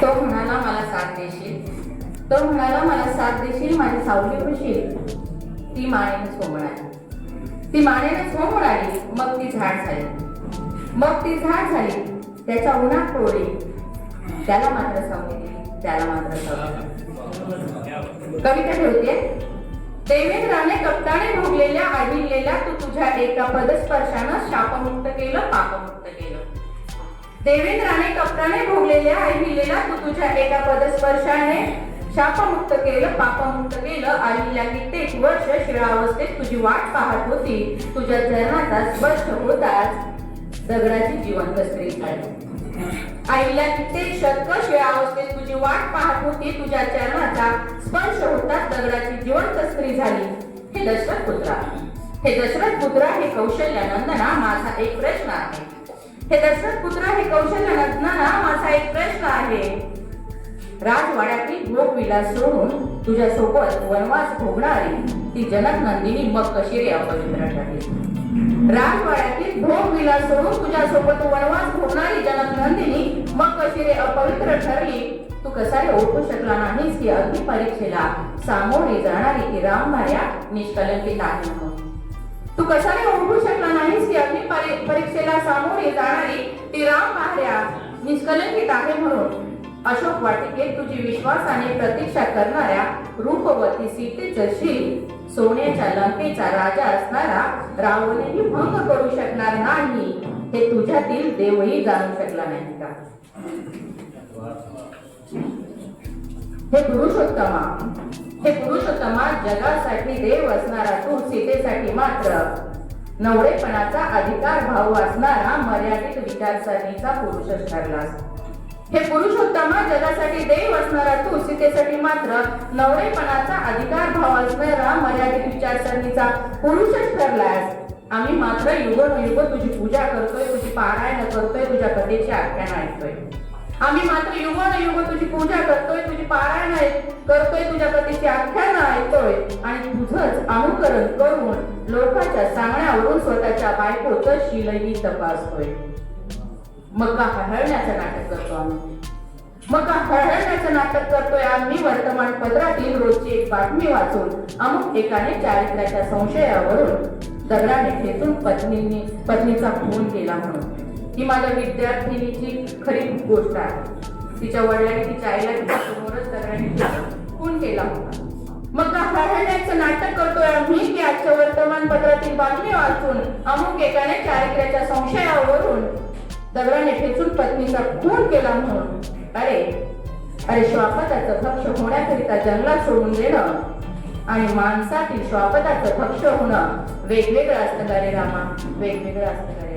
तो म्हणाला मला साथ देशील. तो म्हणाला मला साथ देशील माझी सावली होशील ती मानेने सोमणाली ती मानेने सोमणाली मग ती झाड झाली. मग ती झाड झाली त्याच्या उन्हात टोळी त्याला मात्र सावली त्याला मात्र सावली कविता ठेवते देवेंद्राने कप्ताने भोगलेल्या आढळलेल्या तू तुझ्या एका पदस्पर्शानं शापमुक्त केलं पापमुक्त केलं. देवेंद्राने कपटाने भोगलेल्या आढळलेल्या तू तुझ्या एका पदस्पर्शाने शापमुक्त केलं पापमुक्त केलं. आईला कित्येक वर्ष शिळावस्थेत तुझी वाट पाहत होती. तुझ्या चरणाचा स्पर्श होताच दगडाची जिवंत स्त्री झाली. आईला कित्येक शतक शिळावस्थेत तुझी वाट पाहत होती. तुझ्या चरणाचा स्पर्श होताच दगडाची जिवंत स्त्री झाली. हे दशरथ पुत्रा हे दशरथ पुत्रा हे कौशल्य नंदना माझा एक प्रश्न आहे. हे दशरथ पुत्र हे कौशल्य नंदना माझा एक प्रश्न आहे. राजवाड्यातील भोग विलास सोडून तुझ्या सोबत वनवास भोगणारी ती जनक नंदिनी मग कशी रे अपवित्र ठरली. राजवाड्यातील भोग विलास सोडून तुझ्या सोबत वनवास भोगणारी जनक नंदिनी मग कशी रे अपवित्र ठरली. तू कसा रे ओळखू शकला नाहीस की अग्नी परीक्षेला सामोरे जाणारी ती रामभार्या निष्कलंकित आहे म्हणून. तू कशाने ओळखू शकला नाहीस की अग्नि परीक्षेला सामोरे जाणारी ती रामभार्या निष्कलंकित आहे म्हणून. अशोक वाटिकेत तुझी विश्वासाने प्रतीक्षा करणाऱ्या रूपवती सीतेचं शील सोन्याच्या लंकेचा राजा असणारा रावणही भंग करू शकणार नाही. हे तुझ्यातील देवही जाणू शकला नाही का? हे पुरुषोत्तमा हे पुरुषोत्तमा जगासाठी देव असणारा तू सीतेसाठी मात्र. नवरेपणाचा अधिकार भाव असणारा मर्यादित विचारसरणीचा पुरुषच ठरलास हे पुरुषोत्तमा जगासाठी देव असणारा तू सीतेसाठी मात्र नवरेपणाचा अधिकार भाव असणारा मर्यादित विचारसरणीचा पुरुषच ठरलास आम्ही मात्र युग तुझी पूजा करतोय तुझी पारायण करतोय तुझ्या कथेची आख्यान ऐकतोय. आम्ही मात्र युग तुझी पूजा करतोय तुझी पारायण करतोय तुझ्या कथेची आख्यान ऐकतोय. आणि तुझंच अनुकरण करून लोकांच्या सांगण्यावरून स्वतःच्या बायकोचं शिलही तपासतोय. मग का नाटक करतो आम्ही. मग का हळहळण्याचं नाटक करतोय आम्ही वर्तमानपत्रातील रोजची एक बातमी वाचून अमुक एकाने चारित्र्याच्या संशयावरून दगडाने खेचून पत्नीने पत्नीचा खून केला म्हणून. ही माझ्या विद्यार्थिनीची खरी गोष्ट आहे. तिच्या वडिलांनी तिच्या आईला तिच्या समोरच दगडाने खून केला होता. मग का नाटक करतोय आम्ही की आजच्या वर्तमानपत्रातील बातमी वाचून अमुक एकाने चारित्र्याच्या संशयावरून दगडाने ठेचून पत्नीचा खून केला म्हणून. अरे अरे श्वापदाचं भक्ष होण्याकरिता जंगलात सोडून देणं आणि माणसातील श्वापदाचं भक्ष होणं वेगवेगळं असतं रे रामा वेगवेगळं असतं